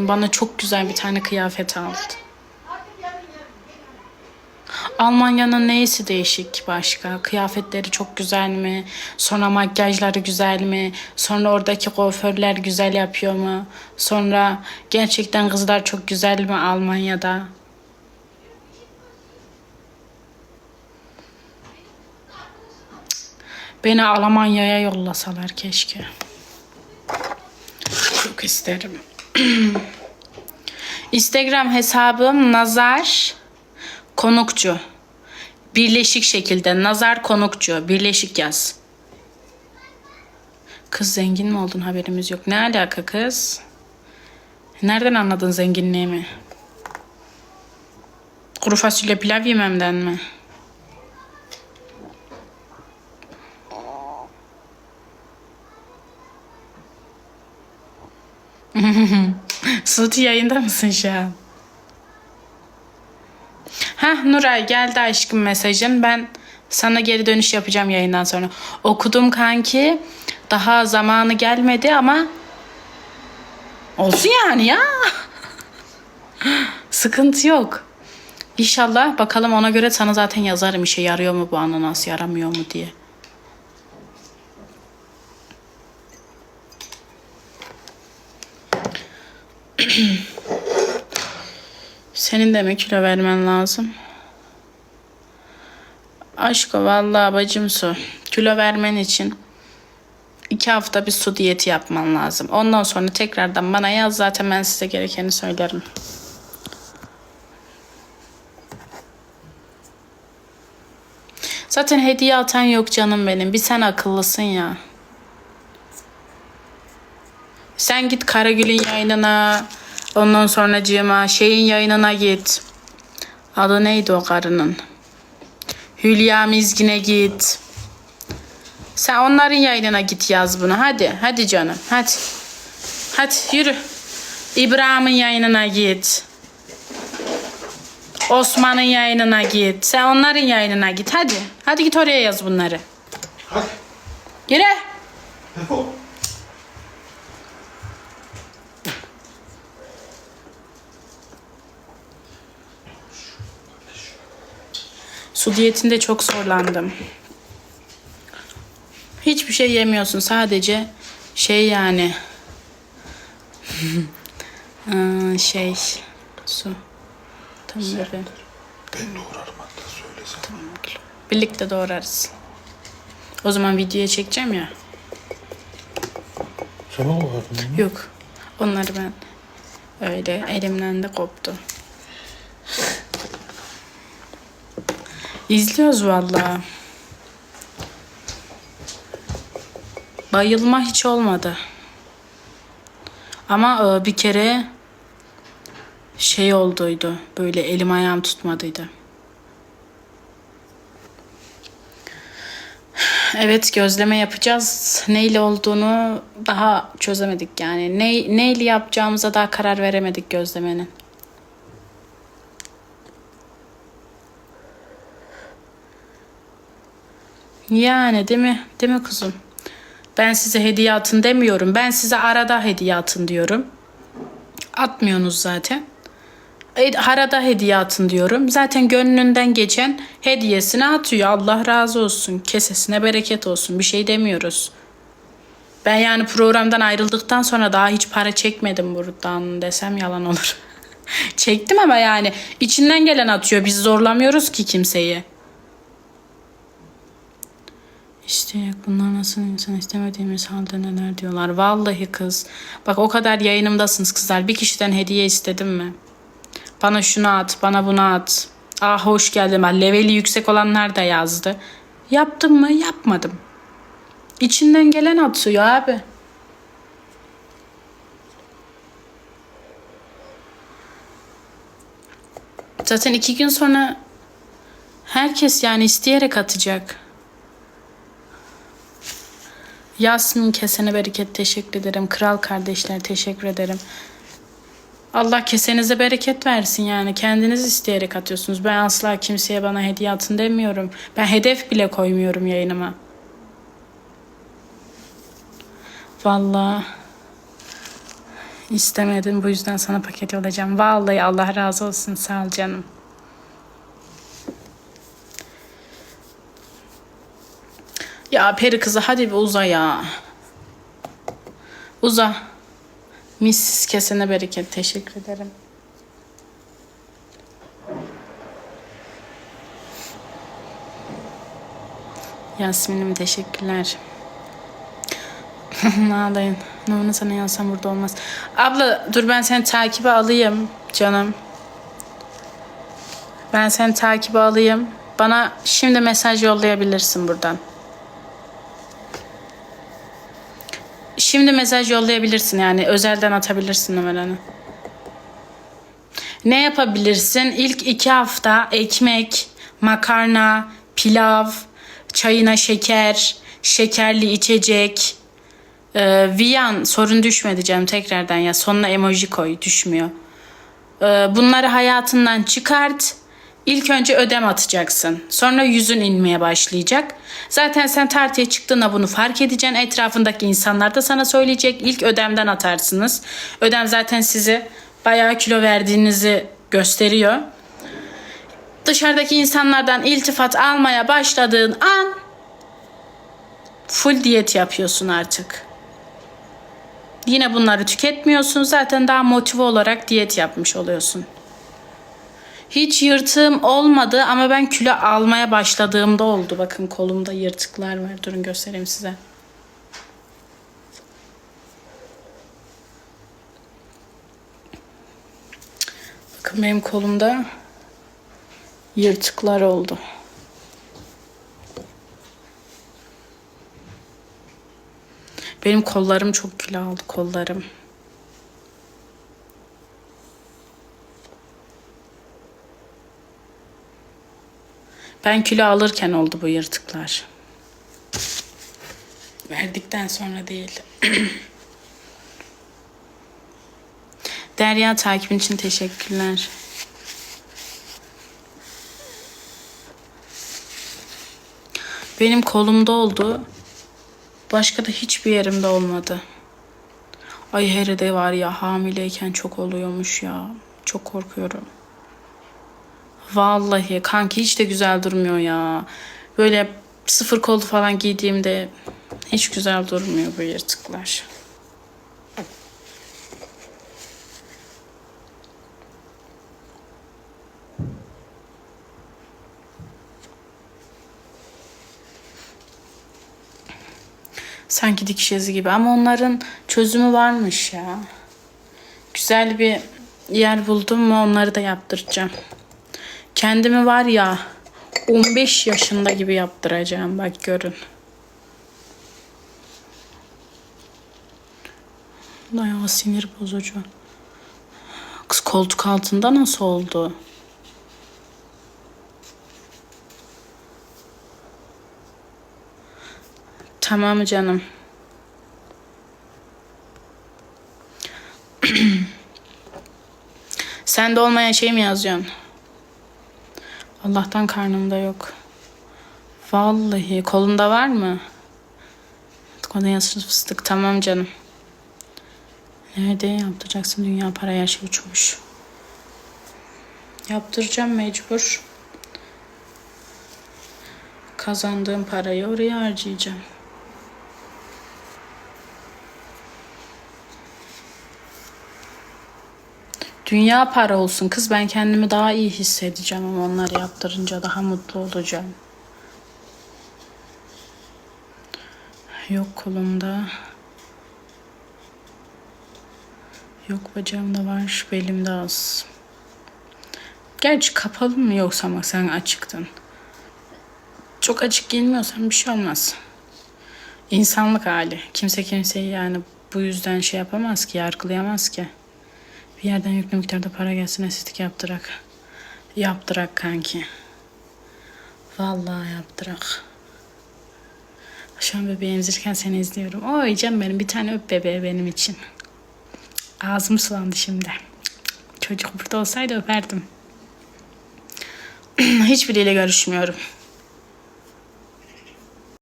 Bana çok güzel bir tane kıyafet aldı. Almanya'nın neyisi değişik başka? Kıyafetleri çok güzel mi? Sonra makyajları güzel mi? Sonra oradaki kuaförler güzel yapıyor mu? Sonra gerçekten kızlar çok güzel mi Almanya'da? Beni Almanya'ya yollasalar keşke. Çok isterim. Instagram hesabım Nazar Konukçu. Birleşik şekilde Nazar Konukçu. Birleşik yaz. Kız zengin mi oldun haberimiz yok. Ne alaka kız? Nereden anladın zenginliğimi? Kuru fasulye pilav yememden mi? Suti yayında mısın şu an? Heh Nuray geldi aşkım mesajın. Ben sana geri dönüş yapacağım yayından sonra. Okudum kanki. Daha zamanı gelmedi ama olsun yani ya. Sıkıntı yok. İnşallah bakalım ona göre sana zaten yazarım işe yarıyor mu bu ananas yaramıyor mu diye. Senin de mi kilo vermen lazım? Aşko vallahi bacım su. Kilo vermen için iki hafta bir su diyeti yapman lazım. Ondan sonra tekrardan bana yaz zaten ben size gerekeni söylerim. Zaten hediye atan yok canım benim. Bir sen akıllısın ya. Sen git Karagül'ün yayınına. Ondan sonra cima şeyin yayınına git. Adı neydi o karının? Hülya Mizgin'e git. Sen onların yayınına git yaz bunu. Hadi. Hadi canım. Hadi. Hadi yürü. İbrahim'in yayınına git. Osman'ın yayınına git. Sen onların yayınına git. Hadi. Hadi git oraya yaz bunları. Hadi. Yürü. Defol. Su diyetinde çok zorlandım. Hiçbir şey yemiyorsun. Sadece şey yani. Şey su. Tamam böyle. Ben doğrarım hatta söylesem. Birlikte doğrarız. O zaman videoya çekeceğim ya. Sana mı? Yok. Onları ben öyle elimden de koptu. İzliyoruz vallahi. Bayılma hiç olmadı. Ama e, bir kere şey olduydu. Böyle elim ayağım tutmadıydı. Evet gözleme yapacağız. Neyle olduğunu daha çözemedik yani. Ne, neyle yapacağımıza daha karar veremedik gözlemenin. Yani değil mi? Değil mi kuzum? Ben size hediye atın demiyorum. Ben size arada hediye atın diyorum. Atmıyorsunuz zaten. E, Arada hediye atın diyorum. Zaten gönlünden geçen hediyesini atıyor. Allah razı olsun. Kesesine bereket olsun. Bir şey demiyoruz. Ben yani programdan ayrıldıktan sonra daha hiç para çekmedim buradan desem yalan olur. Çektim ama yani içinden gelen atıyor. Biz zorlamıyoruz ki kimseyi. İşte bunlar nasıl insan istemediğimiz halde neler diyorlar. Vallahi kız. Bak o kadar yayınımdasınız kızlar. Bir kişiden hediye istedim mi? Bana şunu at, bana bunu at. Ah hoş geldin. Ha, Leveli yüksek olanlar da yazdı. Yaptım mı? Yapmadım. İçinden gelen atıyor abi. Zaten iki gün sonra herkes yani isteyerek atacak. Yasmin kesene bereket teşekkür ederim. Kral kardeşler teşekkür ederim. Allah kesenize bereket versin yani. Kendiniz isteyerek atıyorsunuz. Ben asla kimseye bana hediye atın demiyorum. Ben hedef bile koymuyorum yayınıma. Vallahi İstemedim bu yüzden sana paket olacağım. Vallahi Allah razı olsun sağ ol canım. Ya peri kızı hadi bir uza ya. Uza. Mis kesene bereket teşekkür ederim. Yasmin'im teşekkürler. Ağlayın. Numarını sana yazsam burada olmaz. Abla dur ben seni takibe alayım canım. Ben seni takibe alayım. Bana şimdi mesaj yollayabilirsin buradan. Şimdi mesaj yollayabilirsin yani özelden atabilirsin numaranı. Ne yapabilirsin? İlk iki hafta ekmek, makarna, pilav, çayına şeker, şekerli içecek, ee, Viyan sorun düşmedi canım tekrardan ya sonuna emoji koy düşmüyor. Ee, bunları hayatından çıkart. İlk önce ödem atacaksın. Sonra yüzün inmeye başlayacak. Zaten sen tartıya çıktığında bunu fark edeceksin. Etrafındaki insanlar da sana söyleyecek. İlk ödemden atarsınız. Ödem zaten sizi bayağı kilo verdiğinizi gösteriyor. Dışarıdaki insanlardan iltifat almaya başladığın an full diyet yapıyorsun artık. Yine bunları tüketmiyorsun. Zaten daha motive olarak diyet yapmış oluyorsun. Hiç yırtığım olmadı ama ben kilo almaya başladığımda oldu. Bakın kolumda yırtıklar var. Durun göstereyim size. Bakın benim kolumda yırtıklar oldu. Benim kollarım çok kilo aldı kollarım. Ben kilo alırken oldu bu yırtıklar. Verdikten sonra değil. Derya takibin için teşekkürler. Benim kolumda oldu. Başka da hiçbir yerimde olmadı. Ay hele de var ya hamileyken çok oluyormuş ya. Çok korkuyorum. Vallahi kanki hiç de güzel durmuyor ya. Böyle sıfır kolu falan giydiğimde hiç güzel durmuyor bu yırtıklar. Sanki dikiş izi gibi ama onların çözümü varmış ya. Güzel bir yer buldum mu onları da yaptıracağım. Kendimi var ya 15 yaşında gibi yaptıracağım bak görün. Bayağı sinir bozucu. Kız koltuk altında nasıl oldu? Tamam canım. Sende olmayan şey mi yazıyorsun? Allah'tan karnımda yok. Vallahi kolunda var mı? Konya'sız fıstık tamam canım. Nerede yaptıracaksın dünya para her şey uçmuş. Yaptıracağım mecbur. Kazandığım parayı oraya harcayacağım. Dünya para olsun kız ben kendimi daha iyi hissedeceğim ama onları yaptırınca daha mutlu olacağım. Yok kolumda. Yok bacağımda var, belimde az. Gerçi kapalı mı yoksa ama sen açıktın. Çok açık giyinmiyorsan bir şey olmaz. İnsanlık hali. Kimse kimseyi yani bu yüzden şey yapamaz ki, yargılayamaz ki. Bir yerden yüklü miktarda para gelsin estetik yaptırak. Yaptırak kanki. Vallahi yaptırak. Şu an bebeği emzirirken seni izliyorum. Oy canım benim bir tane öp bebeği benim için. Ağzım sulandı şimdi. Çocuk burada olsaydı öperdim. Hiçbiriyle görüşmüyorum.